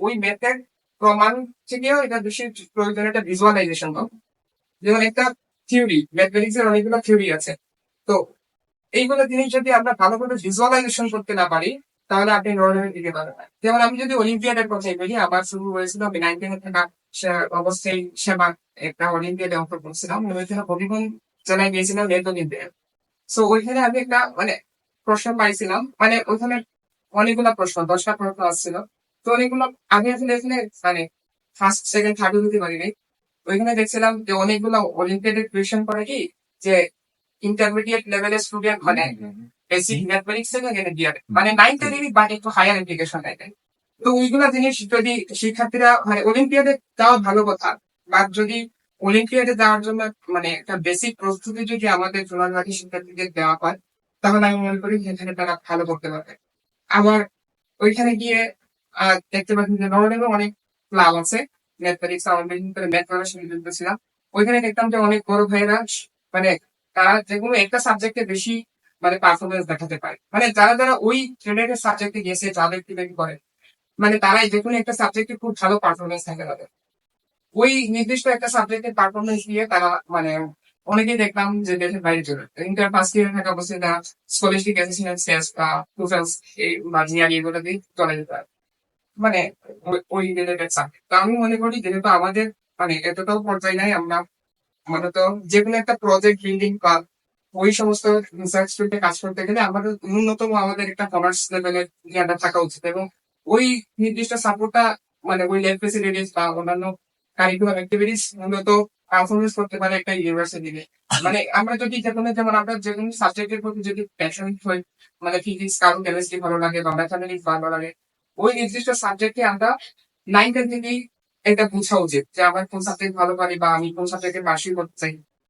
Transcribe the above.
ওই ম্যাথের প্রমাণ থেকেও এটা বেশি প্রয়োজন একটা ভিজুয়ালাইজেশন যেমন একটা থিওরি ম্যাথমেটিক্স এর অনেকগুলো থিওরি আছে। তো এইগুলো জিনিস যদি আমরা ভালো করে ভিজুয়ালাইজেশন করতে না পারি, তাহলে আপনি নর্মের দিকে পারবেন যেমন আমি যদি অলিম্পিয়াডের কথাই বলি, আমার শুরু হয়েছিল আমি নাইন টেনে থাকা অবস্থায় সেবা একটা অলিম্পিয়াডে অংশ করছিলাম। ওইখানে হবিগঞ্জ জেলায় গিয়েছিলাম অলিম্পিয়াড। সো ওইখানে আমি একটা মানে প্রশ্ন পাইছিলাম। মানে ওইখানে অনেকগুলো প্রশ্ন, দশটা প্রশ্ন আসছিল। তো অনেকগুলো আমি আসলে এখানে মানে ফার্স্ট সেকেন্ড থার্ড দিতে পারি নাই ওইখানে দেখছিলাম যে অনেকগুলো অলিম্পিয়াডের কোয়েশন করে কি যে ইন্টারমিডিয়েট লেভেলের স্টুডেন্ট মানে বেসিক ম্যাথমেটিক্স এখানে দিয়ে মানে নাইন টেনেরই বাট একটু হায়ার এডুকেশন দেয় তো ওইগুলা জিনিস যদি শিক্ষার্থীরা মানে অলিম্পিয়াডে যাওয়া ভালো কথা বা যদি অলিম্পিয়াডে যাওয়ার জন্য মানে একটা বেসিক প্রস্তুতি যদি আমাদের জোনারঘাটি শিক্ষার্থীদের দেওয়া হয় তাহলে আমি মনে করি সেখানে তারা ভালো করতে পারবে। আবার ওইখানে গিয়ে আহ, দেখতে পাচ্ছি যে অনেক ক্লাব আছে। আমাদের বিশেষ করে ম্যাথ যুক্ত ছিলাম ওইখানে দেখতাম যে অনেক বড় ভাইয়েরা মানে তারা একটা সাবজেক্টে বেশি মানে পারফরমেন্স দেখাতে পারে। মানে যারা যারা ওই ট্রেনের সাবজেক্টে গেছে করে মানে তারাই যে কোনো একটা সাবজেক্টে খুব ভালো পারফরমেন্স থাকে তাদের। ওই নির্দিষ্ট একটা সাবজেক্টের পারফরমেন্স দিয়ে তারা মানে অনেকেই দেখলাম যে দেশের বাইরে চলে ইন্টার থাকা অবশ্যই তারা স্কলারশিপ বা এই এগুলো দিয়ে চলে যেতে পারে মানে ওই- রিলেটেড সাবজেক্ট তো আমি মনে করি যেহেতু আমাদের মানে এতটাও পর্যায়ে নাই, আমরা মূলত যে কোনো একটা প্রজেক্ট বিল্ডিং বা ওই সমস্ত রিসার্চ ফিল্ডে কাজ করতে গেলে আমাদের ন্যূনতম আমাদের একটা কমার্স লেভেলের জ্ঞানটা থাকা উচিত এবং ওই নির্দিষ্ট সাপোর্টটা মানে ওই ল্যাব ফেসিলিটিস বা অন্যান্য কারিকুলাম অ্যাক্টিভিটিস মূলত পারফরমেন্স করতে পারে একটা ইউনিভার্সিটি মানে আমরা যদি যে কোনো যেমন আমরা যে কোনো সাবজেক্টের প্রতি যদি প্যাশন হই মানে ফিজিক্স কারও কেমিস্ট্রি ভালো লাগে বা ম্যাথামেটিক্স ভালো লাগে ওই নির্দিষ্ট সাবজেক্টে আমরা নাইন টেন থেকেই এটা বোঝা উচিত যে আমার কোন সাবজেক্ট ভালো পারি বা আমি কোন সাবজেক্টে পাশই করতে চাই।